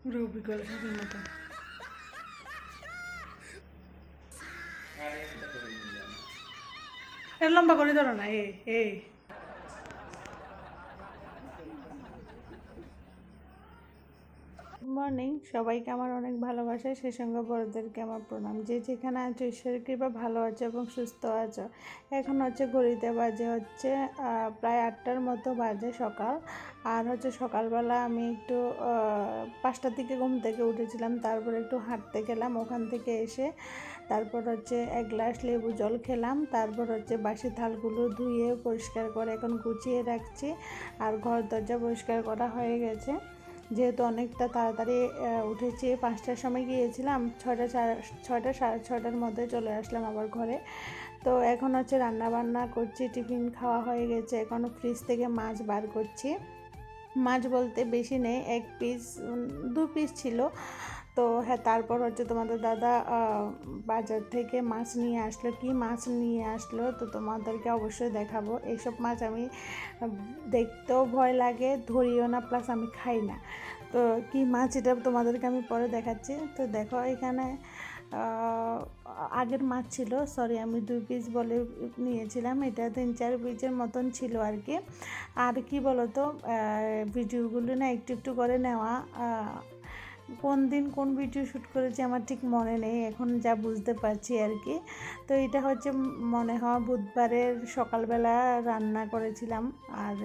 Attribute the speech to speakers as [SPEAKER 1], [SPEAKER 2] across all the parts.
[SPEAKER 1] পুরো বিকল সাথের মতো এর লম্বা করে ধরো না এ এ Morning. সবাইকে আমার অনেক ভালোবাসা। সেই সঙ্গে বড়দেরকে আমার প্রণাম। যে যেখানে আছো, ঈশ্বরের কৃপা ভালো আছো এবং সুস্থ আছো। এখন হচ্ছে ঘড়িতে বাজে হচ্ছে প্রায় আটটার মতো বাজে সকাল। আর হচ্ছে সকালবেলা আমি একটু পাঁচটার দিকে ঘুম থেকে উঠেছিলাম। তারপর একটু হাঁটতে গেলাম ওখান থেকে এসে। তারপর হচ্ছে এক গ্লাস লেবু জল খেলাম। তারপর হচ্ছে বাসি থালগুলো ধুয়ে পরিষ্কার করে এখন গুছিয়ে রাখছি। আর ঘর দরজা পরিষ্কার করা হয়ে গেছে। যেহেতু অনেকটা তাড়াতাড়ি উঠেছি। পাঁচটার সময় গিয়েছিলাম, ছয়টা ছয়টা সাড়ে ছটার মধ্যে চলে আসলাম আবার ঘরে। তো এখন হচ্ছে রান্না বান্না করছি, টিফিন খাওয়া হয়ে গেছে। এখন ফ্রিজ থেকে মাছ বার করছি। মাছ বলতে বেশি নেই, এক পিস দু পিস ছিল। তো হ্যাঁ তারপর হচ্ছে তোমাদের দাদা বাজার থেকে মাছ নিয়ে আসলো। কি মাছ নিয়ে আসলো? তো তোমাদেরকে অবশ্যই দেখাবো। এইসব মাছ আমি দেখতেও ভয় লাগে, ধরিও না প্লাস আমি খাই না। তো কি মাছ এটা তোমাদেরকে আমি পরে দেখাচ্ছি। তো দেখো এখানে আগের মাছ ছিল সরি আমি দুই পিস বলে নিয়েছিলাম। এটা তিন চার পিসের মতন ছিল আর কি। আর কি বলতো ভিডিওগুলো না একটু একটু করে নেওয়া কোন দিন কোন ভিডিও শ্যুট করেছি আমার ঠিক মনে নেই, এখন যা বুঝতে পারছি আর কি। তো এটা হচ্ছে মনে হয় বুধবারের সকালবেলা রান্না করেছিলাম, আর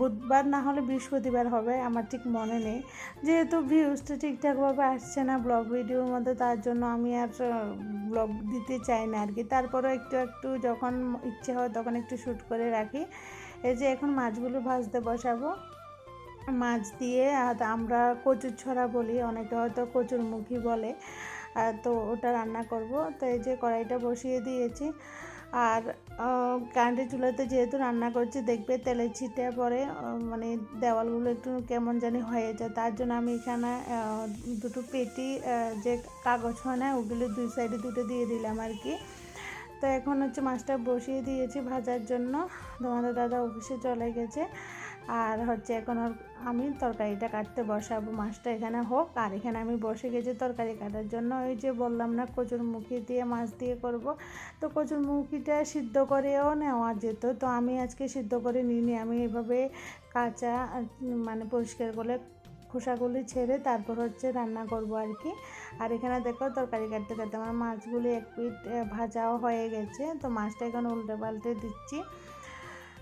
[SPEAKER 1] বুধবার না হলে বৃহস্পতিবার হবে, আমার ঠিক মনে নেই। যেহেতু ভিউজটা ঠিকঠাকভাবে আসছে না ব্লগ ভিডিওর মধ্যে, তার জন্য আমি আর ব্লগ দিতে চাই না আর কি। তারপরেও একটু একটু যখন ইচ্ছে হয় তখন একটু শ্যুট করে রাখি। এই যে এখন মাছগুলো ভাজতে বসাবো। মাছ দিয়ে, আর আমরা কচুর ছড়া বলি, অনেকে হয়তো কচুর মুখী বলে তো ওটা রান্না করব। তো এই যে কড়াইটা বসিয়ে দিয়েছি। আর কারেন্টের চুলাতে যেহেতু রান্না করছি, দেখবে তেলের ছিটে পরে মানে দেওয়ালগুলো একটু কেমন জানি হয়ে যায়। তার জন্য আমি এখানে দুটো পেটি যে কাগজ হয় না, ওগুলো দুই সাইডে দুটো দিয়ে দিলাম আর কি। তো এখন হচ্ছে মাছটা বসিয়ে দিয়েছি ভাজার জন্য। তোমাদের দাদা অফিসে চলে গেছে। আর হচ্ছে এখন আমি তরকারিটা কাটতে বসাবো মাছটা এখানে হোক। আর এখানে আমি বসে গেছি তরকারি কাটার জন্য। ওই যে বললাম না কচুর মুখি দিয়ে মাছ দিয়ে করব। তো কচুর মুখিটা সিদ্ধ করেও নেওয়া যেত। তো আমি আজকে সিদ্ধ করে নিইনি। আমি এভাবে কাঁচা মানে পরিষ্কার করে খোসাগুলি ছেড়ে তারপর হচ্ছে রান্না করব আর কি। আর এখানে দেখো তরকারি কাটতে কাটতে আমার মাছগুলি এক আহ, ভাজাও হয়ে গেছে। তো মাছটা এখন উল্টে পাল্টে দিচ্ছি।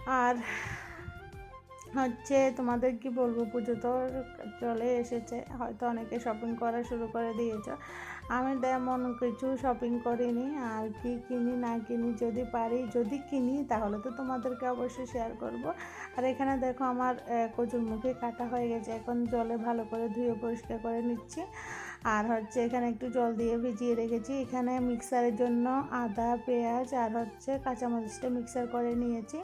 [SPEAKER 1] আর হচ্ছে তোমাদের কি বলব, পুজো তো চলে এসেছে, হয়তো অনেকে শপিং করা শুরু করে দিয়েছ। আমি তেমন কিছু শপিং করিনি, আর কি কিনি না কিনি যদি পারি, যদি কিনি তাহলে তো তোমাদেরকে অবশ্যই শেয়ার করব। আর এখানে দেখো আমার কচুর মুখে কাটা হয়ে গেছে, এখন জলে ভালো করে ধুয়ে পরিষ্কার করে নিচ্ছি। আর হচ্ছে এখানে একটু জল দিয়ে ভিজিয়ে রেখেছি, এখানে মিক্সারের জন্য আদা, পেঁয়াজ আর হচ্ছে কাঁচামরিচটা মিক্সার করে নিয়েছি।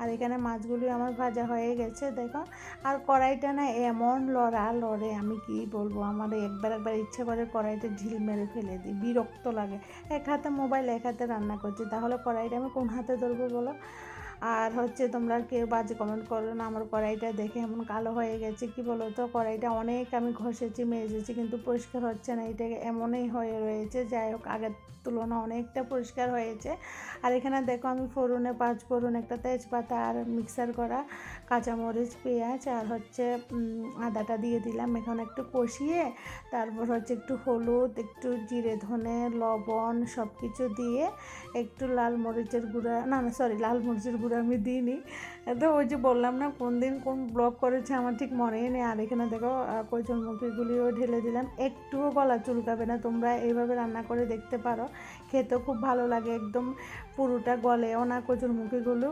[SPEAKER 1] আর এখানে মাছগুলি আমার ভাজা হয়ে গেছে, দেখো। আর কড়াইটা না এমন লড়া লড়ে, আমি কি বলব? আমার একবার একবার ইচ্ছে করে কড়াইতে ঢিল মেরে ফেলে দিই, বিরক্ত লাগে। এক হাতে মোবাইল, এক হাতে রান্না করছি, তাহলে কড়াইটা আমি কোন হাতে ধরবো বলো? আর হচ্ছে তোমরা কেউ বাজে কমেন্ট করো না, আমার কড়াইটা দেখে এমন কালো হয়ে গেছে, কি বলো তো? কড়াইটা অনেক আমি ঘষেছি, মেজেছি, কিন্তু পরিষ্কার হচ্ছে না এটা এমনই হয়ে রয়েছে। যাই হোক, আগের তুলনা অনেকটা পরিষ্কার হয়েছে। আর এখানে দেখো আমি ফোড়নে, পাঁচ ফোড়ন, একটা তেজপাতা আর মিক্সার করা কাঁচামরিচ, পেঁয়াজ আর হচ্ছে আদাটা দিয়ে দিলাম। এখন একটু কষিয়ে তারপর হচ্ছে একটু হলুদ, একটু জিরে, ধনে, লবণ সব কিছু দিয়ে একটু লাল মরিচের গুঁড়া, না না সরি লাল মরিচের গুঁড়া আমি দিইনি। তো ওই যে বললাম না, কোন দিন কোন ব্লগ করেছে আমার ঠিক মনেই নেই। আর এখানে দেখো কচুরমুখিগুলিও ঢেলে দিলাম। একটুও গলা চুলকাবে না, তোমরা এইভাবে রান্না করে দেখতে পারো। খেতেও খুব ভালো লাগে একদম পুরোটা গলে ওনা কচুর কচুরমুখিগুলো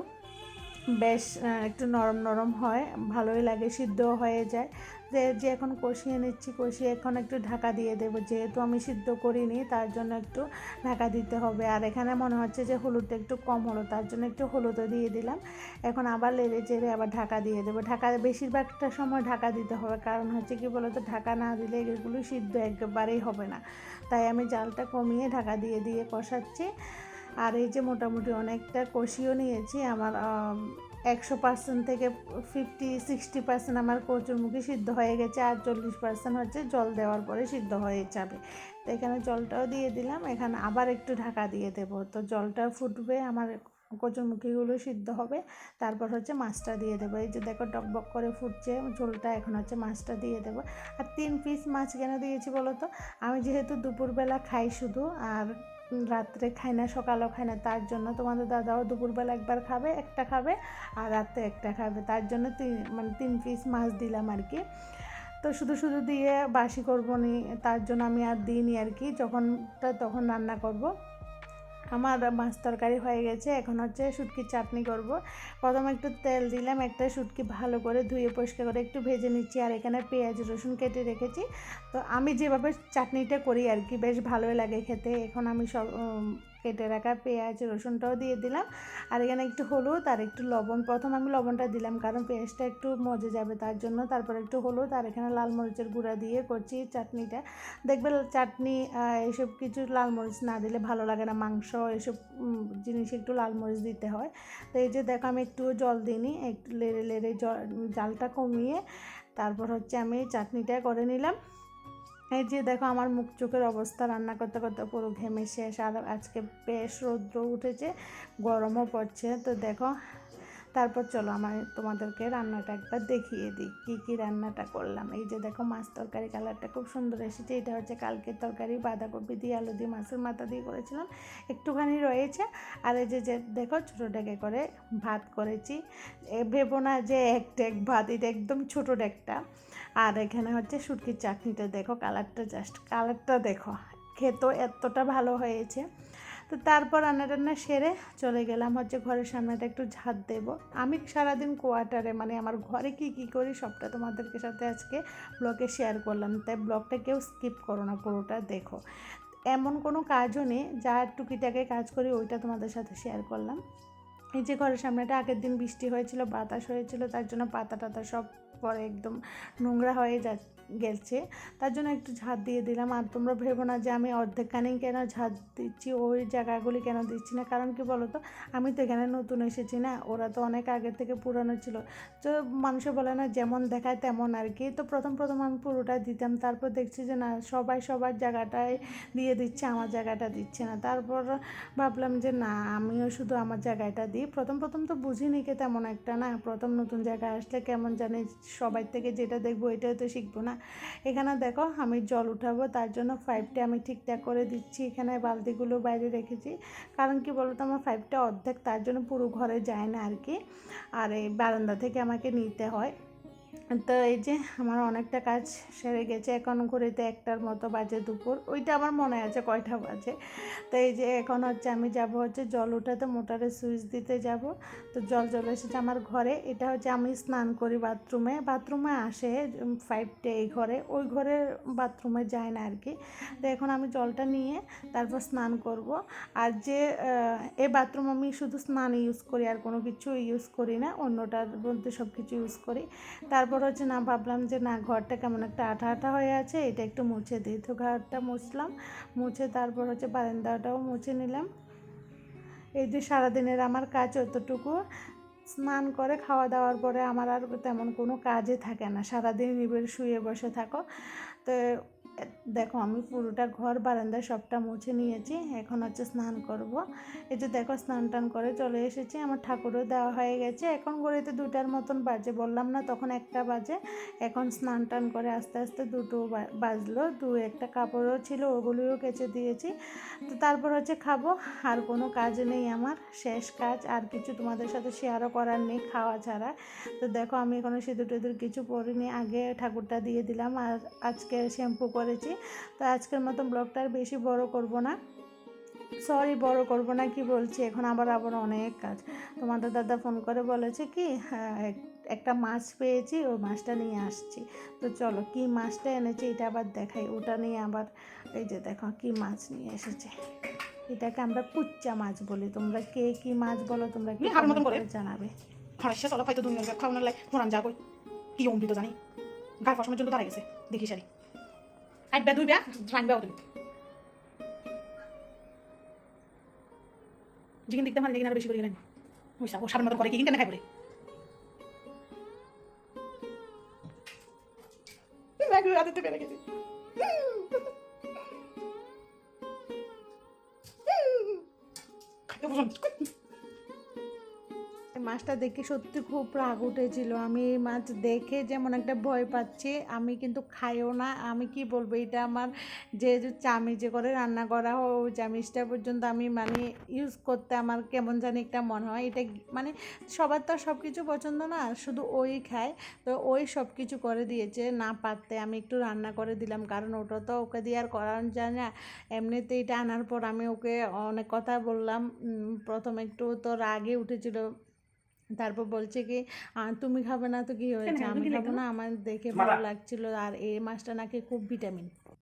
[SPEAKER 1] বেশ একটু নরম নরম হয়, ভালোই লাগে সিদ্ধ হয়ে যায়। যে যে এখন কষিয়ে নিচ্ছি কষিয়ে এখন একটু ঢাকা দিয়ে দেবো। যেহেতু আমি সিদ্ধ করিনি তার জন্য একটু ঢাকা দিতে হবে। আর এখানে মনে হচ্ছে যে হলুদটা একটু কম হলো তার জন্য একটু হলুদও দিয়ে দিলাম। এখন আবার লেড়ে চেড়ে আবার ঢাকা দিয়ে দেবো। ঢাকা বেশিরভাগটা সময় ঢাকা দিতে হবে। কারণ হচ্ছে কি বলতো ঢাকা না দিলে এগুলো সিদ্ধ একেবারেই হবে না। তাই আমি জালটা কমিয়ে ঢাকা দিয়ে দিয়ে কষাচ্ছি। আর এই যে মোটামুটি অনেকটা কষিও নিয়েছি আমার আম, একশো পার্সেন্ট থেকে ফিফটি সিক্সটি পার্সেন্ট আমার কচুরমুখী সিদ্ধ হয়ে গেছে, আর চল্লিশ পার্সেন্ট হচ্ছে জল দেওয়ার পরে সিদ্ধ হয়ে যাবে। তো এখানে জলটাও দিয়ে দিলাম, এখানে আবার একটু ঢাকা দিয়ে দেবো। তো জলটা ফুটবে, আমার কচুরমুখীগুলো সিদ্ধ হবে, তারপর হচ্ছে মাছটা দিয়ে দেবো। এই যে দেখো টকবক করে ফুটছে, ঝোলটা এখন হচ্ছে মাছটা দিয়ে দেবো। আর তিন পিস মাছ কেন দিয়েছি বলো তো? আমি যেহেতু দুপুরবেলা খাই শুধু, আর রাত্রে খায় না, সকালেও খায় না, তার জন্য তোমাদের দাদাও দুপুরবেলা একবার খাবে, একটা খাবে, আর রাত্রে একটা খাবে। তার জন্য তিন মানে তিন পিস মাছ দিলাম আর কি। তো শুধু শুধু দিয়ে বাসি করব নি, তার জন্য আমি আর দিইনি আর কি যখনটা তখন রান্না করব। আমার মাছ তরকারি হয়ে গেছে। এখন হচ্ছে শুটকির চাটনি করব। প্রথমে একটু তেল দিলাম, একটা শুটকি ভালো করে ধুয়ে পরিষ্কার করে একটু ভেজে নিচ্ছি। আর এখানে পেঁয়াজ, রসুন কেটে রেখেছি। তো আমি যেভাবে চাটনিটা করি আর কি, বেশ ভালোই লাগে খেতে। এখন আমি সব কেটে রাখা পেঁয়াজ রসুনটাও দিয়ে দিলাম। আর এখানে একটু হলুদ আর একটু লবণ। প্রথম আমি লবণটা দিলাম কারণ পেঁয়াজটা একটু মজে যাবে তার জন্য। তারপর একটু হলুদ আর এখানে লাল মরিচের গুঁড়া দিয়ে করছি চাটনিটা। দেখবে চাটনি আহ, এইসব কিছু লাল মরিচ না দিলে ভালো লাগে না। মাংস এসব জিনিস একটু লাল মরিচ দিতে হয়। তো এই যে দেখো আমি একটু জল দিইনি। একটু লেড়ে লেড়ে জল জালটা কমিয়ে তারপর হচ্ছে আমি চাটনিটা করে নিলাম। এই যে দেখো আমার মুখ চোখের অবস্থা রান্না করতে করতে পুরো ঘেমে শেষ, আর আজকে বেশ রৌদ্র উঠেছে, গরমও পড়ছে। তো দেখো তারপর চলো আমার তোমাদেরকে রান্নাটা একবার দেখিয়ে দিই, কী কী রান্নাটা করলাম। এই যে দেখো মাছ তরকারি কালারটা খুব সুন্দর এসেছে, এটা হচ্ছে কালকের তরকারি, বাঁধাকপি দিয়ে, আলু দিয়ে, মাছের মাথা দিয়ে করেছিলাম, একটুখানি রয়েছে। আর এই যে যে দেখো ছোটো ডেকে করে ভাত করেছি, এ ভেবো না যে এক ডেক ভাত, এটা একদম ছোটো ডেকটা আর এখানে হচ্ছে শুটকির চাটনিটা, দেখো কালারটা জাস্ট কালারটা দেখো, খেতেও এতটা ভালো হয়েছে। তো তারপর রান্না টান্না সেরে চলে গেলাম। হচ্ছে ঘরের সামনেটা একটু ঝাঁট দেব। আমি সারাদিন কোয়ার্টারে মানে আমার ঘরে কি কি করি সবটা তোমাদেরকে সাথে আজকে ব্লগে শেয়ার করলাম। তাই ব্লগটা কেউ স্কিপ করো না, পুরোটা দেখো। এমন কোনো কাজও নেই, যা টুকিটাকে কাজ করি ওইটা তোমাদের সাথে শেয়ার করলাম। এই যে ঘরের সামনেটা আগের দিন বৃষ্টি হয়েছিল, বাতাস হয়েছিল, তার জন্য পাতা টাতা সব পরে একদম নোংরা হয়ে যা, গেছে। তার জন্য একটু ঝাঁট দিয়ে দিলাম। আর তোমরা ভেবো না যে আমি অর্ধেক অর্ধেকখানেই কেন ঝাঁট দিচ্ছি, ওই জায়গাগুলি কেন দিচ্ছি না? কারণ কি বলো তো আমি তো এখানে নতুন এসেছি না? ওরা তো অনেক আগে থেকে পুরানো ছিল। তো মানুষে বলে না, যেমন দেখায় তেমন আর কি। তো প্রথম প্রথম আমি পুরোটা দিতাম। তারপর দেখছি যে না, সবাই সবার জায়গাটায় দিয়ে দিচ্ছে, আমার জায়গাটা দিচ্ছে না। তারপর ভাবলাম যে না, আমিও শুধু আমার জায়গাটা দিই। প্রথম প্রথম তো বুঝিনি কে তেমন একটা না। প্রথম নতুন জায়গায় আসলে কেমন জানি সবাই থেকে যেটা দেখব এটাও তো শিখব না। এখানে দেখো আমি জল উঠাবো, তার জন্য পাইপটা আমি ঠিকঠাক করে দিচ্ছি। এখানে বালতিগুলো বাইরে রেখেছি। কারণ কি বলতো, আমার পাইপটা অর্ধেক, তার জন্য পুরো ঘরে যায় না আর কি। আর এই বারান্দা থেকে আমাকে নিতে হয়। তো এই যে আমার অনেকটা কাজ সেরে গেছে। এখন ঘুরেতে একটার মতো বাজে দুপুর। ওইটা আমার মনে আছে কয়টা বাজে। তো এই যে এখন হচ্ছে আমি যাব হচ্ছে জল উঠাতে, মোটরে সুইচ দিতে যাব। তো জল চলে এসেছে আমার ঘরে। এটা হচ্ছে আমি স্নান করি বাথরুমে। বাথরুমে আসে ফাইভটা এই ঘরে। ওই ঘরে বাথরুমে যায় না আর কি। তো এখন আমি জলটা নিয়ে তারপর স্নান করব। আর যে এই বাথরুম আমি শুধু স্নান ইউজ করি আর কোনো কিছু ইউজ করি না। অন্যটার মধ্যে সব কিছু ইউজ করি। তারপর হচ্ছে না ভাবলাম যে না, ঘরটা কেমন একটা আঠা আঠা হয়ে আছে, এটা একটু মুছে দিই। তো ঘরটা মুছলাম, মুছে তারপর হচ্ছে বারান্দাটাও মুছে নিলাম। এই যে সারাদিনের আমার কাজ অতটুকু, স্নান করে খাওয়া দাওয়ার পরে আমার আর তেমন কোনো কাজে থাকে না। সারাদিন নিবের শুয়ে বসে থাকো। তো দেখো আমি পুরোটা ঘর, বারান্দা সবটা মুছে নিয়েছি, এখন হচ্ছে স্নান করব। এই যে দেখো স্নান টান করে চলে এসেছি, আমার ঠাকুরও দেওয়া হয়ে গেছে। এখন ঘড়িতে দুটার মতন বাজে, বললাম না তখন একটা বাজে। এখন স্নান টান করে আস্তে আস্তে দুটো বাজলো, দু একটা কাপড়ও ছিল, ওগুলিও কেচে দিয়েছি। তো তারপর হচ্ছে খাব, আর কোনো কাজ নেই আমার, শেষ কাজ, আর কিছু তোমাদের সাথে শেয়ারও করার নেই খাওয়া ছাড়া। তো দেখো আমি এখনও সিঁদুর টিঁদুর কিছু পরিনি, আগে ঠাকুরটা দিয়ে দিলাম, আর আজকে শ্যাম্পু করেছি। তো আজকের মতন ব্লগটা আর বেশি বড় করব না। সরি বড় করব না কি বলছি? এখন আবার আবার অনেক কাজ। তোমাদের দাদা ফোন করে বলেছে কি হ্যাঁ, একটা মাছ পেয়েছি ওই মাছটা নিয়ে আসছি। তো চলো কি মাছটা এনেছি এটা আবার দেখাই। ওটা নিয়ে আবার এই যে দেখো কি মাছ নিয়ে এসেছে। এটাকে আমরা কুচ্চা মাছ বলি। তোমরা কে কি মাছ বলো তোমরা কি জানাবে।
[SPEAKER 2] হারাইছে চলো হয়তো ব্যাগ খাওয়ানোর লাই মোরান যা কই। কি অমৃত জানি। গায়ে ফসমের জন্য দাঁড়াই গেছে। দেখি সারি আটবা দুইবা ভাঙবাও তুমি যেখানে দেখতে ভালো দেখে বেশি করে গেলেন বুঝছা ও সাবের মতন করে কি কিনতে না খাই বলে রাতে পেরে খাইতে পছন্দ
[SPEAKER 1] মাছটা দেখে সত্যি খুব রাগ উঠেছিল। আমি এই মাছ দেখে যেমন একটা ভয় পাচ্ছি, আমি কিন্তু খাইও না। আমি কি বলব, এটা আমার যে যে চামিচে করে রান্না করা হয় ওই চামিচটা পর্যন্ত আমি মানে ইউজ করতে আমার কেমন জানি একটা মনে হয়। এটা মানে সবার তো সব কিছু পছন্দ না, শুধু ওই খায়। তো ওই সব কিছু করে দিয়েছে, না পারতে আমি একটু রান্না করে দিলাম, কারণ ওটা তো ওকে দিয়ে আর করানো যায় না। এমনিতে এটা আনার পর আমি ওকে অনেক কথা বললাম। প্রথম একটু তো রাগে উঠেছিল। তারপর বলছে কি "আহ, তুমি খাবে না তো কি হয়েছে? আমি
[SPEAKER 2] কি
[SPEAKER 1] খাব না? আমার দেখে ভালো লাগছিল। আর এই মাছটা নাকি খুব ভিটামিন।